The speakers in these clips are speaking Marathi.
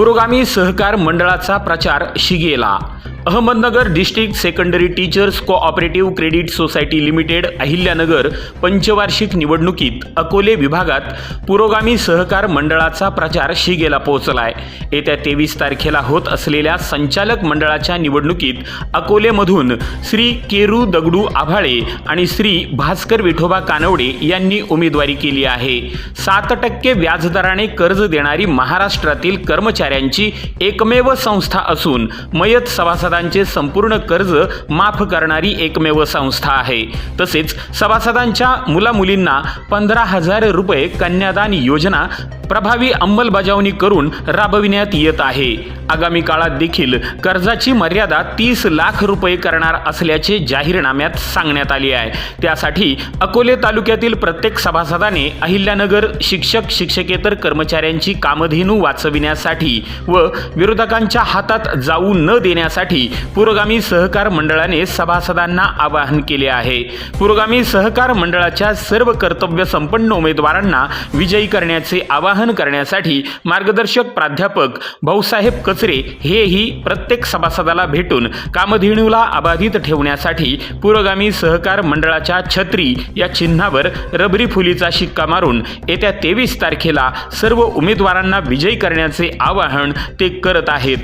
पुरोगामी सहकार मंडळाचा प्रचार शिगेला. Ahmednagar district secondary teachers cooperative credit society limited Ahilyanagar पंचवार्षिक निवडणुकीत अकोले विभागात पुरोगामी सहकार मंडळाचा प्रचार शिगेला पोहोचलाय. येत्या तेवीस तारखेला होत असलेल्या संचालक मंडळाच्या निवडणुकीत अकोलेमधून श्री केरू दगडू आभाळे आणि श्री भास्कर विठोबा कानवडे यांनी उमेदवारी केली आहे. सात टक्के व्याजदराने कर्ज देणारी महाराष्ट्रातील कर्मचाऱ्यांची एकमेव संस्था असून मयत सभासदांचे संपूर्ण कर्ज माफ करणारी एकमेव संस्था आहे. तसेच सभासदांच्या मुलामुलींना पंधरा हजार रुपये कन्यादान योजना प्रभावी अंमलबजावणी करून राबविण्यात येत आहे. आगामी काळात देखील कर्जाची मर्यादा तीस लाख रुपये करणार असल्याचे जाहीरनाम्यात सांगण्यात आले आहे. त्यासाठी अकोले तालुक्यातील प्रत्येक सभासदाने अहिल्यानगर शिक्षक शिक्षकेतर कर्मचाऱ्यांची कामधेनू वाचविण्यासाठी व विरोधकांच्या हातात जाऊ न देण्यासाठी पुरोगामी सहकार मंडळाने सभासदांना आवाहन केले आहे. पुरोगामी सहकार मंडळाच्या सर्व कर्तव्य संपन्न उमेदवारांना विजयी करण्याचे आवाहन करण्यासाठी मार्गदर्शक प्राध्यापक भाऊसाहेब कचरे हेही प्रत्येक सभासदाला भेटून कामधेणूला अबाधित ठेवण्यासाठी पुरोगामी सहकार मंडळाच्या छत्री या चिन्हावर रबरी फुलीचा शिक्का मारून येत्या तेवीस तारखेला सर्व उमेदवारांना विजयी करण्याचे आवाहन ते करत आहेत.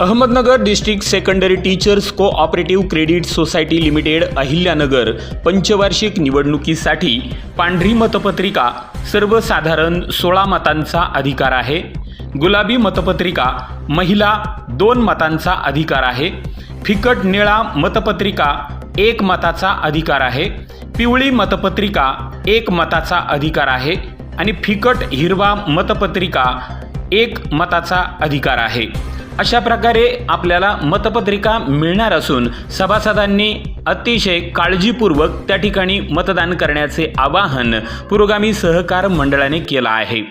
Ahmednagar district secondary teachers cooperative credit society limited Ahilyanagar. पंचवार्षिक निवडणुकीसाठी पांढरी मतपत्रिका सर्वसाधारण सोळा मतांचा अधिकार आहे. गुलाबी मतपत्रिका महिला दोन मतांचा अधिकार आहे. फिकट निळा मतपत्रिका एक मताचा अधिकार आहे. पिवळी मतपत्रिका एक मताचा अधिकार आहे. आणि फिकट हिरवा मतपत्रिका एक मताचा अधिकार आहे. अशा प्रकारे आपल्याला मतपत्रिका मिळणार असून सभासदांनी अतिशय काळजीपूर्वक त्या ठिकाणी मतदान करण्याचे आवाहन पुरोगामी सहकार मंडळाने केलं आहे.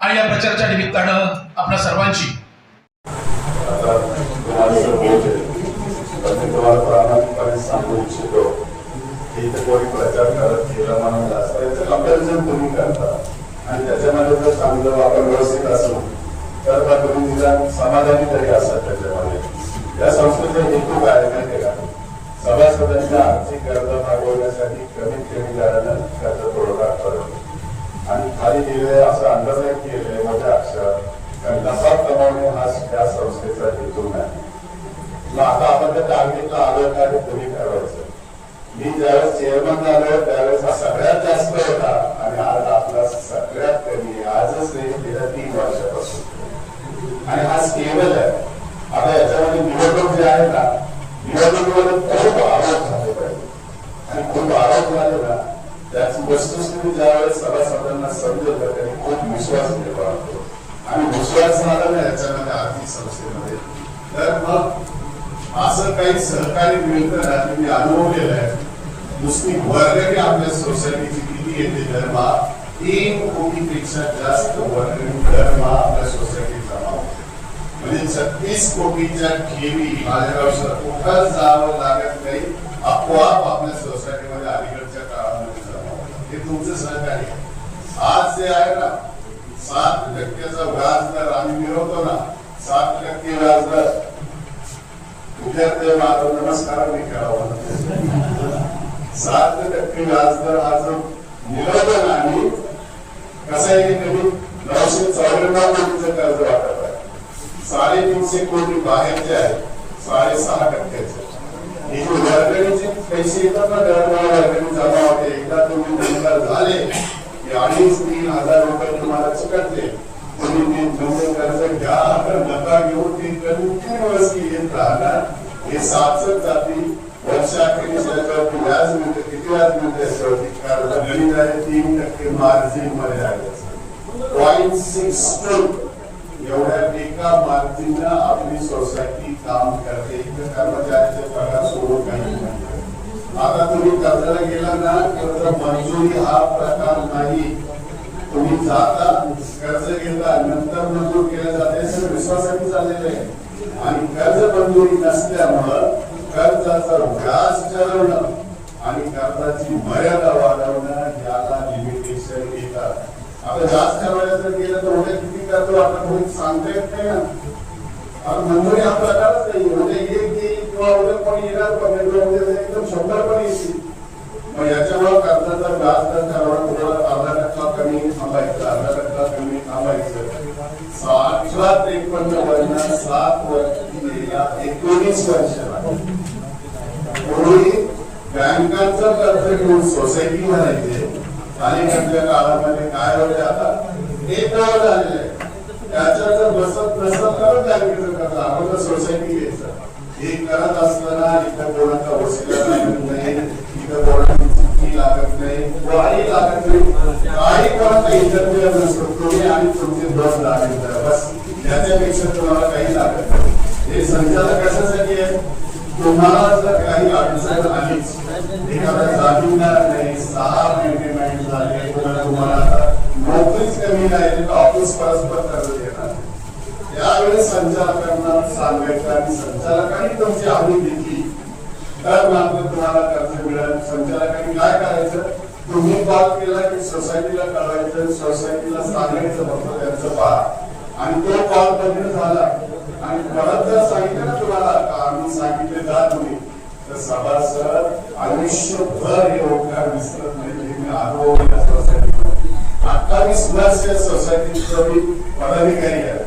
आणि या प्रचाराच्या निमित्तानं आपल्या सर्वांची आता तुम्हाला बोलते तर मी तुम्हाला प्रामाणिकपणे सांगू इच्छितो की इथे कोणी प्रचार करत गेला म्हणून जास्त याचं कंपॅरिझन तुम्ही करता आणि त्याच्यामध्ये जर चांगलं आपण व्यवस्थित असू तर मग तुम्ही निदान समाधानी तरी असाल त्याच्यामध्ये या हेतू काय माहिती का सभासदांच्या आर्थिक गरजा भागवण्यासाठी कमीत कमी दरानं कर्ज पुरवठा करत आणि खाली दिलेले असं अंडरलाईन केलेले मोठ्या अक्षर नफा कमावणे हा त्या संस्थेचा हेतू नाही मग आता आपण त्या टार्गेटला आलो का हे तुम्ही ठरवायचं मी ज्यावेळेस चेअरमन झालो त्यावेळेस हा सगळ्यात जास्त होता आणि आज आपला सगळ्यात कमी आजच नाही गेल्या तीन वर्षापासून. आणि हा स्टेबल आहे. झालेला जे निवडणुकीमध्ये खूप आरोप झाले. पाहिजे आणि खूप आरोप वस्तुस्थिती ज्यावेळेस सभासदांना समजेल त्यांनी खूप विश्वास निर्माण होतो. आणि विश्वास झाला याच्यामध्ये आर्थिक संस्थेमध्ये. तर मग असं काही सहकार्य मिळतं ना ते मी अनुभवलेलं आहे. नुसती वर्गणी आपल्या सोसायटीची किती येते दरमहा तीन कोटीपेक्षा जास्त वर्गणी दरमहा आपल्या सोसायटी म्हणजे छत्तीस कोटीच्या ठेवी माझ्या कुठं जावं लागत नाही आपोआप आपल्या सोसायटीमध्ये अलीकडच्या काळामध्ये जमा हे। तुमचं सहकार्य आहे. आज जे आहे ना सात टक्क्याचा व्याज दर आम्ही मिळवतो ना सात टक्के व्याज दर विद्यार्थी माझा नमस्कार मी करावा सात टक्के व्याज दर आज जो मिळवतो ना आम्ही कसं आहे की तुम्ही नऊशे चौऱ्याण्णव कोटीचं कर्ज वाटत आहे साडेतीनशे कोटी बाहेरचे आहे साडेसहा टक्क्याचे. हे जे वर्गणीचे पैसे येतात ना दरमहा वर्गणी जमा होते. एकदा तुम्ही नंतर झाले की अडीच तीन हजार रुपये तुम्हाला चुकतले. तुम्ही ते तुमचे कर्ज घ्या तर नका घेऊ ते कंटिन्युअसली येत राहणार. हे सातच जाती वर्षाखेरीस याच्यावरती व्याज मिळते. किती व्याज मिळते याच्यावरती? कारण गणित आहे तीन टक्के मार्जिनमध्ये आहे. पॉईंट सिक्स टू एवढ्या एका मार्जिननं आपली सोसायटी काम करते. इथं कर्मचाऱ्याचे पगार सोडून काही नाही. आता तुम्ही कर्जाला गेला ना कर्ज मंजुरी हा प्रकार नाही. तुम्ही जाता कर्ज घेता नंतर मंजूर केलं जाते. हे विश्वासाने चाललेलं आहे. आणि कर्ज मंजुरी नसल्यामुळं कर्जाचं व्याज ठरवणं आणि कर्जाची मर्यादा वाढवणं याला आता जास्त वेळेला जर गेलं तर उद्या किती करतो आपण कोणी सांगता येत नाही ना? आता मंजुरी हा प्रकारच नाही म्हणजे एक येईल किंवा उद्या कोणी येणार पण नाही एकदम शंभर पण येतील. मग याच्यामुळे कर्जाचा व्याज दर ठरवणं तुम्हाला अर्धा टक्का कमी थांबायचं अर्धा टक्का कमी थांबायचं. सातला त्रेपन्न वर्ष सात वर्ष एकोणीस वर्ष पूर्वी बँकांचं कर्ज घेऊन सोसायटी म्हणायचे अनेकांच्या काळामध्ये काय होते आता? एक नाव झालेलं आहे त्याच्या जर बसत नसत करत. बँकेचं कर्ज अगोदर सोसायटी घ्यायचं. हे करत असताना इथं कोणाचा वसिला लागत नाही इथं कोणाची चुकी लागत नाही काही लागत नाही. काही कोणाचा इंटरव्ह्यू नसतो तुम्ही आणि तुमचे बस लागेल बस. त्याच्यापेक्षा तुम्हाला काही लागत नाही. हे संचालक कशासाठी आहे तुम्हाला जर काही अडचण आलीच नाही सहा पेमेंट झाले तुम्हाला आता नोकरीच कमी तर ऑफिस परस्पर देणार त्यावेळेस संचालकांना सांगायचं आणि संचालकांनी तुमची घेतली तर मात्र तुम्हाला कर्ज मिळेल. संचालकांनी काय करायचं? तुम्ही कॉल केला की सोसायटीला कळवायचं सोसायटीला सांगायचं फक्त त्यांचं पहा आणि तो कॉल बंद झाला आणि परत जर सांगितलं ना तुम्हाला आम्ही सांगितले जात नाही तर सभासद आयुष्यभर हे ओंकार विसरत नाही हे मी अनुभव या सोसायटीमध्ये. अठ्ठावीस वर्ष या सोसायटीचा मी पदाधिकारी आहे.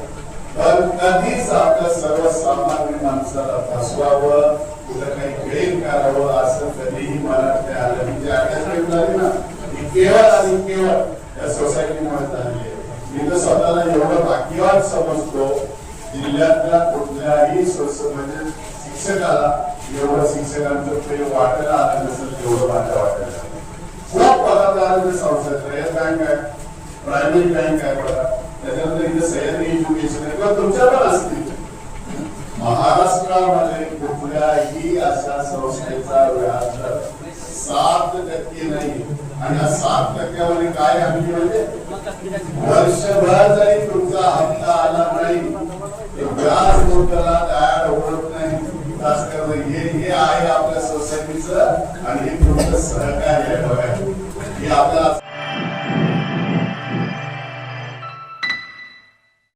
पण कधीच आपल्या सर्वसामान्य माणसाला फसवावं कुठं काही क्लेम करावं असं कधीही मला ते आलं. म्हणजे अटॅचमेंट झाली ना ही केवळ आणि केवळ या सोसायटीमुळे झाली आहे. मी तर स्वतःला एवढं भाग्यवान समजतो जिल्ह्यातल्या कुठल्याही सोस म्हणजे शिक्षकाला एवढं शिक्षकांचं ते वाटायला आलं नसेल तेवढं माझ्या वाटायला खूप पदार्थ संस्था रयत बँक आहे प्रायव्हेट बँक आहे बघा. त्याच्यानंतर इथे सह्याद्री एज्युकेशन आहे. किंवा तुमच्या पण असतील. महाराष्ट्रामध्ये कुठल्याही अशा संस्थेचा व्याजदर सात टक्के नाही. आणि या सात टक्क्यामध्ये काय आम्ही म्हणजे? वर्षभर जरी तुमचा हप्ता आला नाही ते व्याज मुद्दला ऍड होत नाही विकास करणं हे हे आहे आपल्या